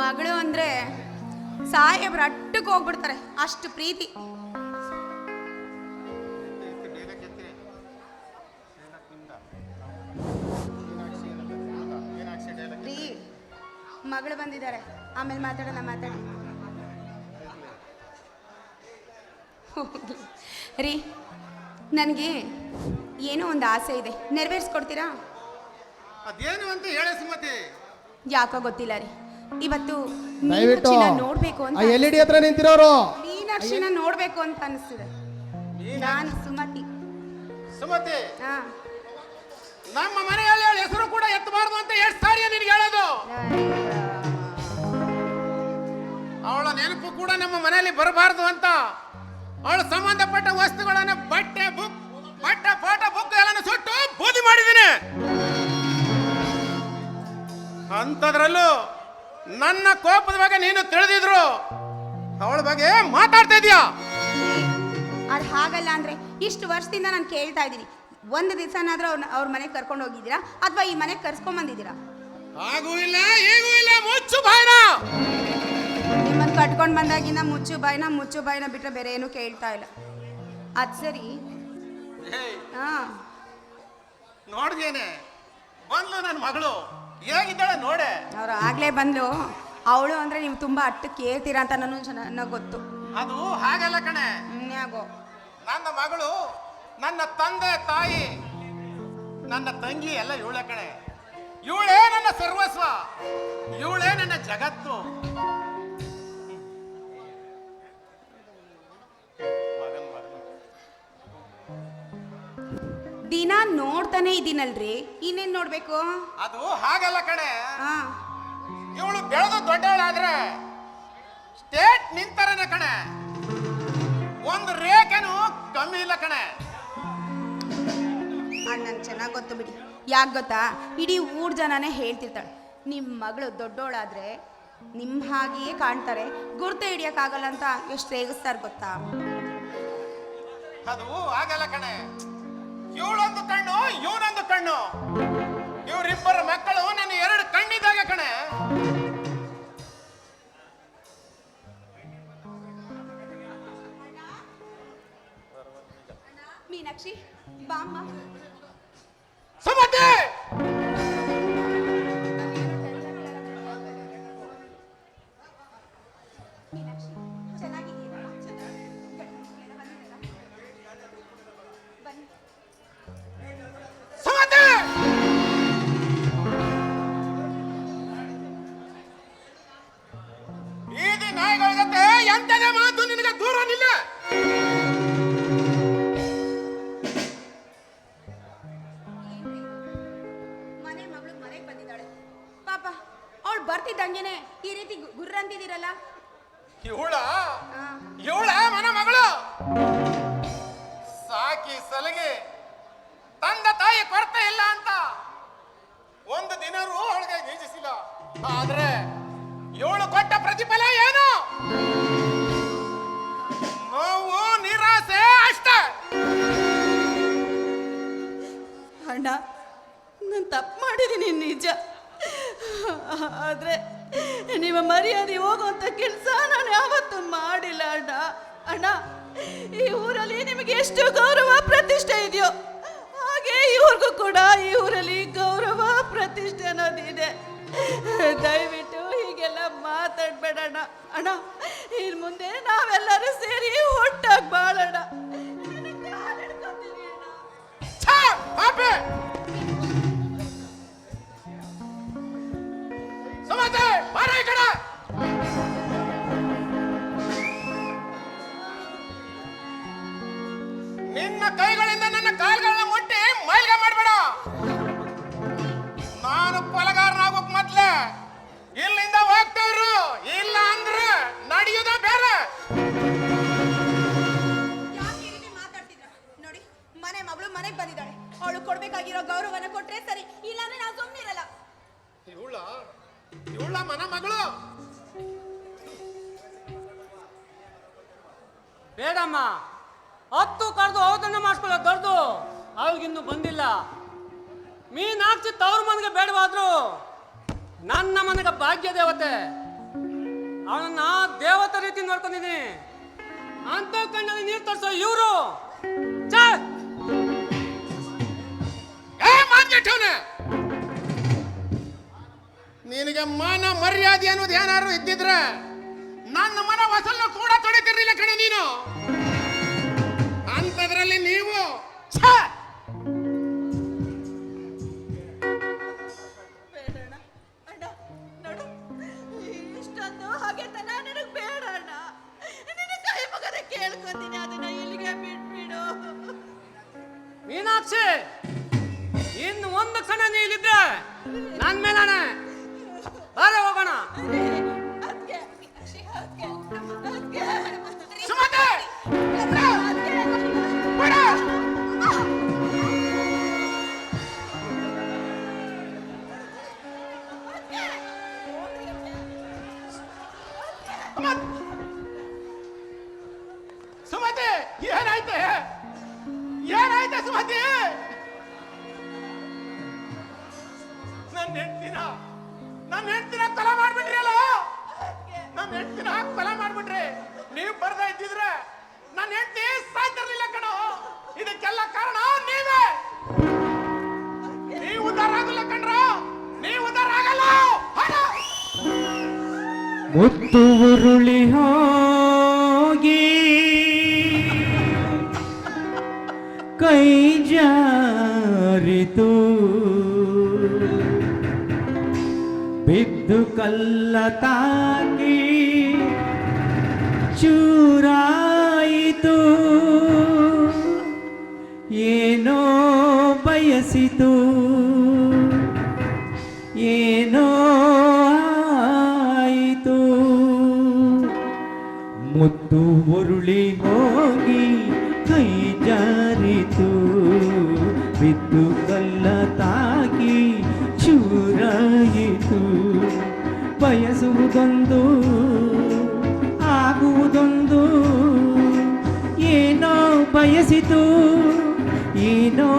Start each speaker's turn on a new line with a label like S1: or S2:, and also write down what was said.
S1: ಮಗಳು ಅಂದ್ರೆ ಸಾಹೇಬ್ರ ಅಟ್ಟಕ್ಕೆ ಹೋಗ್ಬಿಡ್ತಾರೆ. ಅಷ್ಟು ಪ್ರೀತಿ. ರೀ ಮಗಳು ಬಂದಿದ್ದಾರೆ. ಆಮೇಲೆ ಮಾತಾಡೋಣ ಮಾತಾಡಿ. ರೀ ನನಗೆ ಏನೋ ಒಂದು ಆಸೆ ಇದೆ. ನೆರವೇರಿಸ್ಕೊಡ್ತೀರಾ?
S2: ಅದೇನು ಅಂತ ಹೇಳಿ ಸುಮತಿ.
S1: ಯಾಕೋ ಗೊತ್ತಿಲ್ಲ ರೀ. ಇವತ್ತು
S3: ದಯವಿಟ್ಟು
S1: ಮೀನಾಕ್ಷಿನ ನೋಡ್ಬೇಕು ಅಂತ
S3: ಆ ಎಲ್ ಇ ಡಿ ಹತ್ರ ನಿಂತಿರೋರು.
S1: ಮೀನಾಕ್ಷಿನ ನೋಡ್ಬೇಕು ಅಂತ ಅನಿಸ್ತಿದೆ. ನಾನು ಸುಮತಿ.
S2: ಸುಮತಿ.
S1: ಹಾ.
S2: ನಮ್ಮ ಮನೆಯಲ್ಲಿ ಅವಳ ಹೆಸರು ಕೂಡ ಎತ್ತಬಾರ್ದು ಅಂತ ಎಷ್ಟು ಸಾರಿ ನಿನಗೆ ಹೇಳೋದು? ಅವಳ ನೆನಪು ಕೂಡ ನಮ್ಮ ಮನೆಯಲ್ಲಿ ಬರಬಾರ್ದು ಅಂತ. ಅವಳು ಸಂಬಂಧಪಟ್ಟ ವಸ್ತುಗಳನ್ನ ಬಟ್ಟೆ ಬುಕ್ ಬಟ್ಟೆ ಫೋಟೋ ಬುಕ್ ಎಲ್ಲ ಸುಟ್ಟು ಬೂದಿ ಮಾಡಿದ್ದೀನಿ. ಅಂಥದ್ರಲ್ಲೂ ನನ್ನ ಕೋಪದ ಬಗ್ಗೆ ನೀನು ತಿಳಿದಿದ್ರು. ಅವಳ ಬಗ್ಗೆ ಮಾತಾಡ್ತಾ ಇದೀಯಾ?
S1: ಅದು ಹಾಗಲ್ಲ ಅಂದ್ರೆ ಇಷ್ಟು ವರ್ಷದಿಂದ ನಾನು ಕೇಳ್ತಾ ಇದ್ದೀನಿ. ಒಂದು ದಿವಸನಾದ್ರೂ ಅವ್ರ ಅವ್ರ ಮನೆಗೆ ಕರ್ಕೊಂಡು ಹೋಗಿದ್ದೀರಾ? ಅಥವಾ ಈ ಮನೆಗೆ ಕರ್ಸ್ಕೊಂಡ್ ಬಂದಿದ್ದೀರಾ?
S2: ಹಾಗೂ ಇಲ್ಲ ಹೇಗೂ ಇಲ್ಲ ಮುಚ್ಚು ಬಾಯ್ನ!
S1: ನಿಮ್ಮನ್ನು ಕಟ್ಕೊಂಡು ಬಂದಾಗಿಂದ ಮುಚ್ಚು ಬಾಯ್ನ ಮುಚ್ಚು ಬಾಯಿನ ಬಿಟ್ಟರೆ ಬೇರೆ ಏನು ಕೇಳ್ತಾ ಇಲ್ಲ. ಅದು ಸರಿ. ಹಾ.
S2: ನೋಡ್ದೇನೆ. ಬಂದ್ಲು ನನ್ನ ಮಗಳು. ಹೇಗಿದ್ದಾಳೆ ನೋಡೆ.
S1: ಅವ್ರು ಆಗ್ಲೇ ಬಂದ್ಲು. ಅವಳು ಅಂದ್ರೆ ನೀವು ತುಂಬಾ ಅಟ್ಟು ಕೇಳ್ತೀರಾ ಅಂತ ನನಗೆ ಚೆನ್ನಾಗಿ ಗೊತ್ತು.
S2: ಅದು ಹಾಗಲ್ಲ ಕಣೆ.
S1: ಇನ್ಯಾಗೋ
S2: ನನ್ನ ಮಗಳು ನನ್ನ ತಂದೆ ತಾಯಿ ನನ್ನ ತಂಗಿ ಎಲ್ಲ ಇವಳೆ ಕಣೆ. ಇವಳೇ ನನ್ನ ಸರ್ವಸ್ವ. ಇವಳೇ ನನ್ನ ಜಗತ್ತು.
S1: ದಿನ ನೋಡ್ತಾನೆ ಇದ್ದೀನಲ್ರಿ ಇನ್ನೇನ್ ನೋಡ್ಬೇಕು?
S2: ಅದು ಹಾಗಲ್ಲ ಕಣೆ.
S1: ಹಾ.
S2: ಇವಳು ಬೆಳೆದು ದೊಡ್ಡವಳಾದ್ರೆ ಸ್ಟೇಟ್ ನಿಂತಾರನ ಕಣೆ. ಒಂದು ರೇಖೆನೂ ಕಮ್ಮಿ ಇಲ್ಲ ಕಣೆ.
S1: ಅಣ್ಣನ್ ಚೆನ್ನಾಗಿ ಗೊತ್ತು ಬಿಡಿ. ಯಾಕೆ ಗೊತ್ತಾ? ಇಡೀ ಊರ್ ಜನನೇ ಹೇಳ್ತಿರ್ತಾಳೆ. ನಿಮ್ಮ ಮಗಳು ದೊಡ್ಡೋಳಾದ್ರೆ ನಿಮ್ಮ ಹಾಗೆಯೇ ಕಾಣ್ತಾರೆ. ಗುರ್ತು ಹಿಡಿಯೋಕ್ಕಾಗಲ್ಲ ಅಂತ ಎಷ್ಟು ರೇಗಿಸ್ತಾರೆ ಗೊತ್ತಾ?
S2: ಅದು ಆಗಲ್ಲ ಕಣೆ. ಇವಳೊಂದು ಕಣ್ಣು ಇವನೊಂದು ಕಣ್ಣು. ಇವರಿಬ್ಬರ ಮಕ್ಕಳು ನನ್ನ ಎರಡು ಕಣ್ಣಿದಾಗ ಕಣೆ.
S1: ಮೀನಾಕ್ಷಿ ಬಾಮ್ಮ
S2: ಪ್ರತಿಫಲ ಏನು? ನೋವು, ನಿರಾಸೆ, ಅಷ್ಟೇ.
S4: ಅಣ್ಣ, ನಾನು ತಪ್ಪು ಮಾಡಿದ್ದೀನಿ ನಿಜ. ಆದ್ರೆ ನಿಮ್ಮ ಮರ್ಯಾದೆ ಹೋಗುವಂತ ಕೆಲಸ ನಾನು ಯಾವತ್ತೂ ಮಾಡಿಲ್ಲ, ಅಣ್ಣ. ಅಣ್ಣ, ಈ ಊರಲ್ಲಿ ನಿಮಗೆ ಎಷ್ಟು ಗೌರವ ಪ್ರತಿಷ್ಠೆ ಇದೆಯೋ, ಹಾಗೆ ಇವ್ರಿಗೂ ಕೂಡ ಈ ಊರಲ್ಲಿ ಗೌರವ ಪ್ರತಿಷ್ಠೆ ಅನ್ನೋದಿದೆ. ದಯವಿಟ್ಟು ಹೀಗೆಲ್ಲ ಮಾತಾಡ್ಬೇಡ ಅಣ್ಣ ಇನ್ ಮುಂದೆ ನಾವೆಲ್ಲರೂ ಸೇರಿ ಒಟ್ಟಾಗಿ ಬಾಳಣ. ನಿನ್ನ
S2: ಕೈಗಳಿಂದ ನನ್ನ ಕಾಲುಗಳನ್ನ ಮುಟ್ಟಿ
S5: ಬೇಡಮ್ಮ. ಹತ್ತು ಕರೆದು ಔತಣ ಮಾಡಿಸ್ಕೊಳ್ಳೋ ದೊಡ್ಡದು ಅವ್ರಿಗಿನ್ನೂ ಬಂದಿಲ್ಲ. ಮೀನಾಕ್ಷಿ ತವ್ರ ಮನೆಗೆ ಬೇಡವಾದ್ರು ನನ್ನ ಮನೆಗೆ ಭಾಗ್ಯ ದೇವತೆ. ಅವನನ್ನ ದೇವತೆ ರೀತಿ ನೋಡ್ಕೊಂಡಿದ್ದೀನಿ. ಅಂತ ಕಣ್ಣಲ್ಲಿ ನೀರು ತರಿಸೋ ಇವರು.
S2: ನಿನಗೆ ಮಾನ ಮರ್ಯಾದೆ ಅನ್ನೋದು ಏನಾದ್ರು ಇದ್ದಿದ್ರೆ ನನ್ನ ಮನ ವಸಲ್ಲ ಕೂಡ ತೊಡಿತಿರ್ಲಿಲ್ಲ ಕಣೆ ನೀನು. ಅಂತದ್ರಲ್ಲಿ ನೀವು ಛೇ!
S4: ಬೇಡಣ್ಣ ಅಣ್ಣ ನೋಡು ಇಷ್ಟೊಂದು ಹಾಗೆ ತನ ನನಗೆ ಬೇಡ ಅಣ್ಣ ನಿನ್ನ ಕೈ ಕೇಳ್ಕೊತೀನಿ ಅದನ್ನ ಇಲ್ಲಿಗೆ ಬಿಟ್ಬಿಡು.
S5: ಮೀನಾಕ್ಷಿ ಇನ್ನು ಒಂದು ಕಣ ನೀ ನನ್ ನನ್ನ
S2: ಸುಮತಿ, ಏನಾಯ್ತೆ? ಏನಾಯ್ತೆ ಸುಮತಿ? ನನ್ನ ಹೆಂಡ್ತಿನ ನನ್ನ ಹೆಂಡ್ತಿನ ಕೊಲೆ ಮಾಡ್ಬಿಟ್ರಿ ಅಲ್ಲ ನನ್ನ ಹೆಂಡ್ತಿನ ಕೊಲೆ ಮಾಡ್ಬಿಟ್ರಿ. ನೀವು ಬರ್ದ ಇದ್ದಿದ್ರೆ ನನ್ನ ಹೆಂಡ್ತಿ ಸಾಯ್ತಿರ್ಲಿಲ್ಲ ಕಣೋ. ಇದಕ್ಕೆಲ್ಲ ಕಾರಣ
S6: ಮುತ್ತು ಉರುಳಿ ಹೋಗಿ. ಕೈ ಜಾರಿತು. ಬಿದ್ದು ಕಲ್ಲ ತಾಕಿ ಚೂರಾಯಿತು. ಏನೋ ಬಯಸಿತು. ಏನೋ ಮುತ್ತು ಉರುಳಿ ಹೋಗಿ ಕೈ ಜಾರಿತು. ಬಿದ್ದು ಕಲ್ಲ ತಾಗಿ ಚೂರಾಯಿತು. ಬಯಸುವುದೊಂದು ಆಗುವುದೊಂದು. ಏನೋ ಬಯಸಿತು ಏನೋ